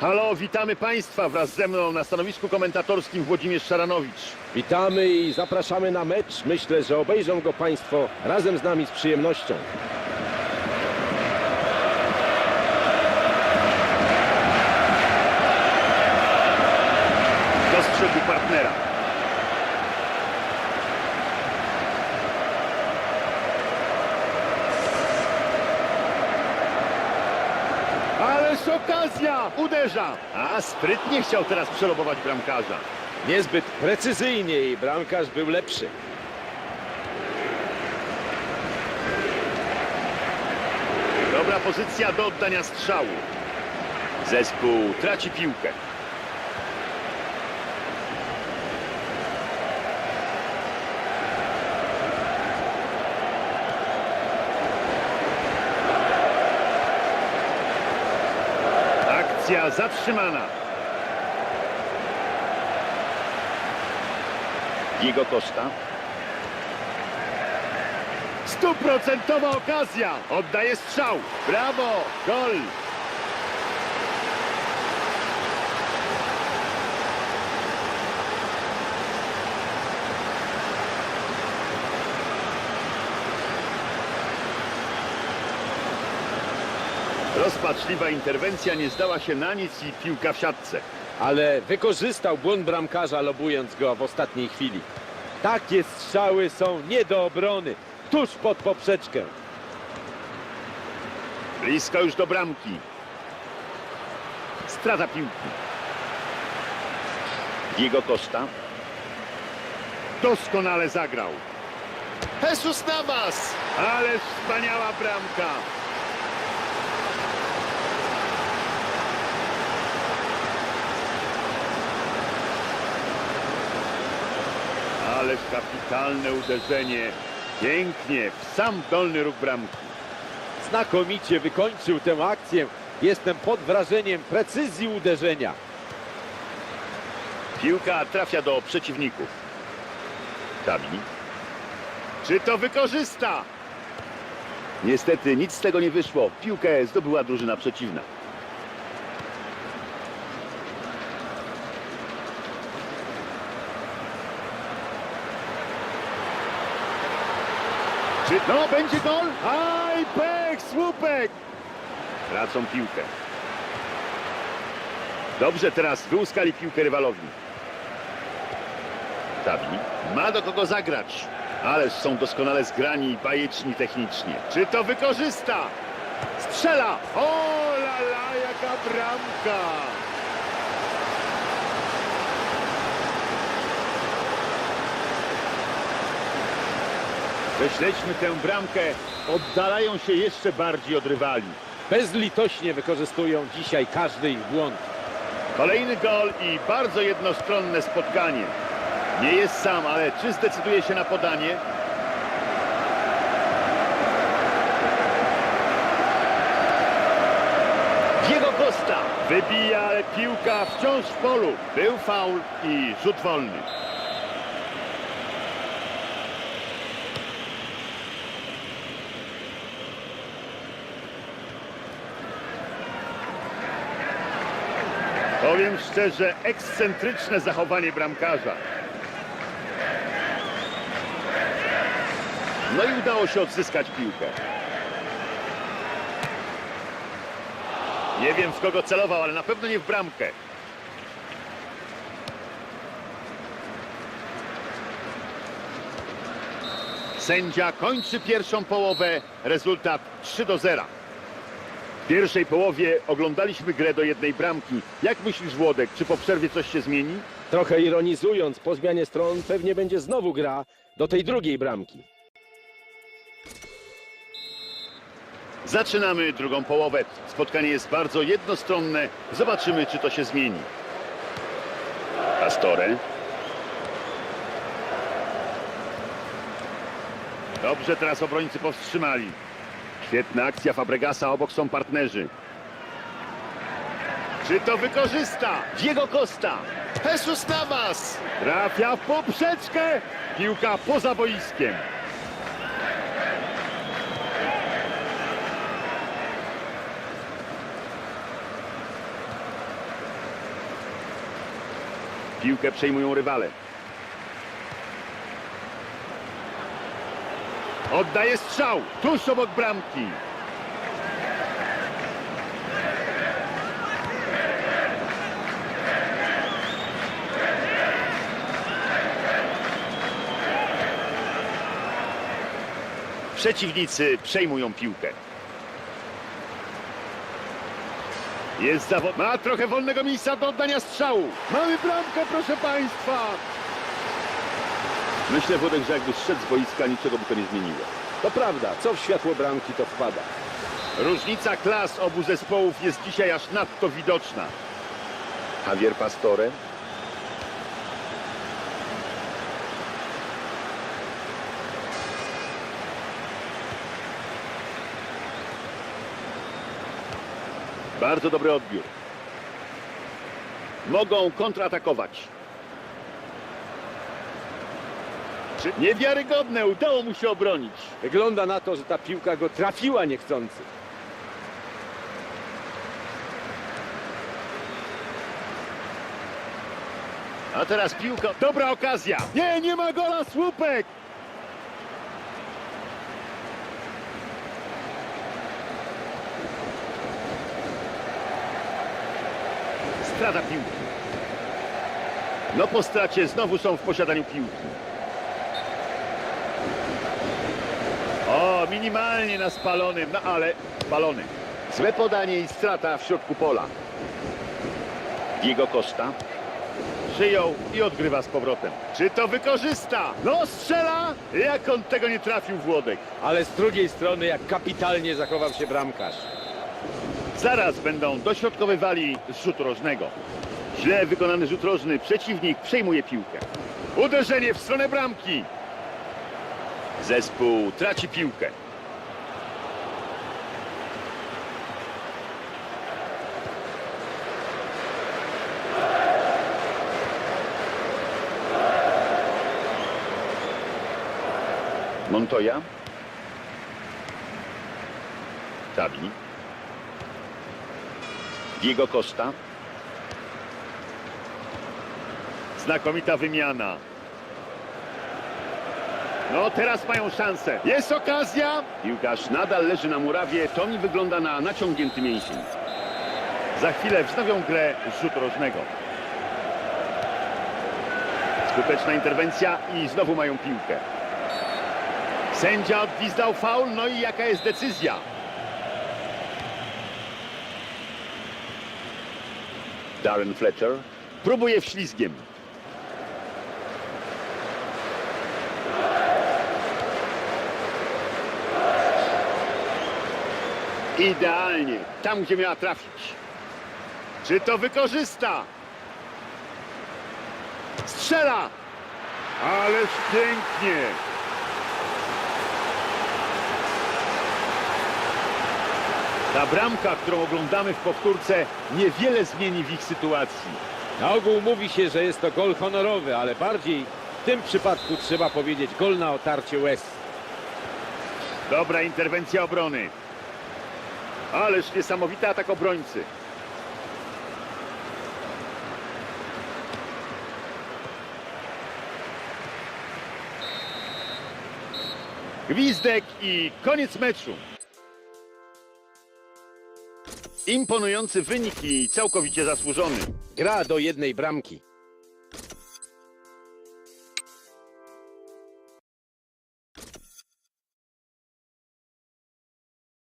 Halo, witamy Państwa wraz ze mną na stanowisku komentatorskim Włodzimierz Szaranowicz. Witamy i zapraszamy na mecz. Myślę, że obejrzą go Państwo razem z nami z przyjemnością. Dostrzegł partnera. Ależ okazja! Uderza! A sprytnie chciał teraz przelobować bramkarza. Niezbyt precyzyjnie i bramkarz był lepszy. Dobra pozycja do oddania strzału. Zespół traci piłkę. Akcja zatrzymana. Diego Costa. Stuprocentowa okazja. Oddaje strzał. Brawo. Gol. Rozpaczliwa interwencja nie zdała się na nic i piłka w siatce. Ale wykorzystał błąd bramkarza, lobując go w ostatniej chwili. Takie strzały są nie do obrony. Tuż pod poprzeczkę. Blisko już do bramki. Strata piłki. Diego Costa. Doskonale zagrał. Jesus Navas! Ależ wspaniała bramka. Ależ kapitalne uderzenie. Pięknie, w sam dolny róg bramki. Znakomicie wykończył tę akcję. Jestem pod wrażeniem precyzji uderzenia. Piłka trafia do przeciwników. Tabi. Czy to wykorzysta? Niestety nic z tego nie wyszło. Piłkę zdobyła drużyna przeciwna. Czy będzie gol? Aj, pech, słupek! Tracą piłkę. Dobrze, teraz wyłuskali piłkę rywalowi. Tabi ma do kogo zagrać. Ależ są doskonale zgrani i bajeczni technicznie. Czy to wykorzysta? Strzela! O la la, jaka bramka! Prześledźmy tę bramkę. Oddalają się jeszcze bardziej od rywali. Bezlitośnie wykorzystują dzisiaj każdy ich błąd. Kolejny gol i bardzo jednostronne spotkanie. Nie jest sam, ale czy zdecyduje się na podanie? Diego Costa wybija, ale piłka wciąż w polu. Był faul i rzut wolny. Powiem szczerze, ekscentryczne zachowanie bramkarza. No i udało się odzyskać piłkę. Nie wiem w kogo celował, ale na pewno nie w bramkę. Sędzia kończy pierwszą połowę. Rezultat 3 do 0. W pierwszej połowie oglądaliśmy grę do jednej bramki. Jak myślisz, Włodek, czy po przerwie coś się zmieni? Trochę ironizując, po zmianie stron pewnie będzie znowu gra do tej drugiej bramki. Zaczynamy drugą połowę. Spotkanie jest bardzo jednostronne. Zobaczymy, czy to się zmieni. Pastore. Dobrze, teraz obrońcy powstrzymali. Świetna akcja Fabregasa, obok są partnerzy. Czy to wykorzysta? Diego Costa. Jesus Navas. Trafia w poprzeczkę. Piłka poza boiskiem. Piłkę przejmują rywale. Oddaje strzał tuż obok bramki. Przeciwnicy przejmują piłkę. Jest zawod... Ma trochę wolnego miejsca do oddania strzału. Mamy bramkę, proszę Państwa. Myślę, Włodek, że jakby zszedł z boiska, niczego by to nie zmieniło. To prawda, co w światło bramki to wpada. Różnica klas obu zespołów jest dzisiaj aż nadto widoczna. Javier Pastore. Bardzo dobry odbiór. Mogą kontratakować. Niewiarygodne, udało mu się obronić. Wygląda na to, że ta piłka go trafiła niechcący. A teraz piłka. Dobra okazja. Nie, nie ma gola, słupek. Strata piłki. No po stracie znowu są w posiadaniu piłki. O, minimalnie na spalonym, no ale spalony. Złe podanie i strata w środku pola. Diego Costa. Przyjął i odgrywa z powrotem. Czy to wykorzysta? No strzela! Jak on tego nie trafił Włodek? Ale z drugiej strony, jak kapitalnie zachował się bramkarz. Zaraz będą dośrodkowywali z rzutu rożnego. Źle wykonany rzut rożny. Przeciwnik przejmuje piłkę. Uderzenie w stronę bramki. Zespół traci piłkę. Montoya. Tabi. Diego Costa. Znakomita wymiana. No teraz mają szansę. Jest okazja. Piłkarz nadal leży na murawie. To mi wygląda na naciągnięty mięsień. Za chwilę wznowią grę z rzutu rożnego. Skuteczna interwencja i znowu mają piłkę. Sędzia odgwizdał faul, no i jaka jest decyzja? Darren Fletcher próbuje wślizgiem. Idealnie, tam gdzie miała trafić. Czy to wykorzysta? Strzela! Ależ pięknie! Ta bramka, którą oglądamy w powtórce, niewiele zmieni w ich sytuacji. Na ogół mówi się, że jest to gol honorowy, ale bardziej w tym przypadku trzeba powiedzieć gol na otarcie łez. Dobra interwencja obrony. Ależ niesamowity atak obrońcy. Gwizdek i koniec meczu. Imponujący wynik i całkowicie zasłużony. Gra do jednej bramki.